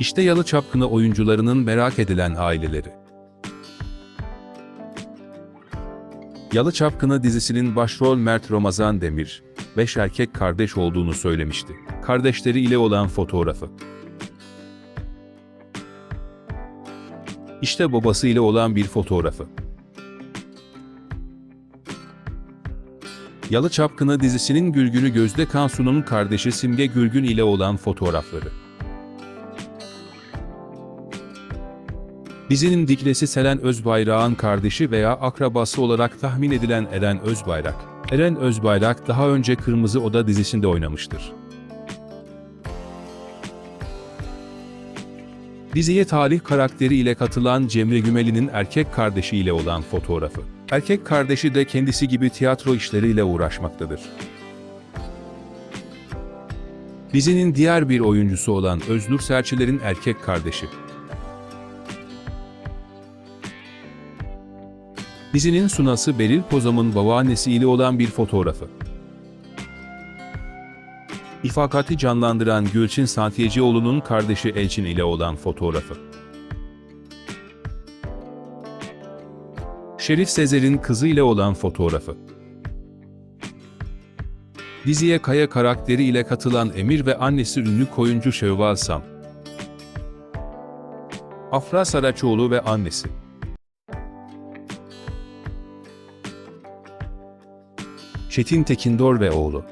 İşte Yalı Çapkını oyuncularının merak edilen aileleri. Yalı Çapkını dizisinin başrol Mert Ramazan Demir, beş erkek kardeş olduğunu söylemişti. Kardeşleri ile olan fotoğrafı. İşte babası ile olan bir fotoğrafı. Yalı Çapkını dizisinin Gülgün'ü Gözde Kansu'nun kardeşi Simge Gülgün ile olan fotoğrafları. Dizinin diklesi Selen Özbayrak'ın kardeşi veya akrabası olarak tahmin edilen Eren Özbayrak. Eren Özbayrak daha önce Kırmızı Oda dizisinde oynamıştır. Diziye talih karakteri ile katılan Cemre Gümeli'nin erkek kardeşi ile olan fotoğrafı. Erkek kardeşi de kendisi gibi tiyatro işleriyle uğraşmaktadır. Dizinin diğer bir oyuncusu olan Öznur Serçiler'in erkek kardeşi. Dizinin sunası Beril Pozam'ın babaannesi ile olan bir fotoğrafı. İfakati canlandıran Gülçin Santiyecioğlu'nun kardeşi Elçin ile olan fotoğrafı. Şerif Sezer'in kızı ile olan fotoğrafı. Diziye Kaya karakteri ile katılan Emir ve annesi ünlü koyuncu Şevval Sam. Afra Saraçoğlu ve annesi. Çetin Tekindor ve oğlu.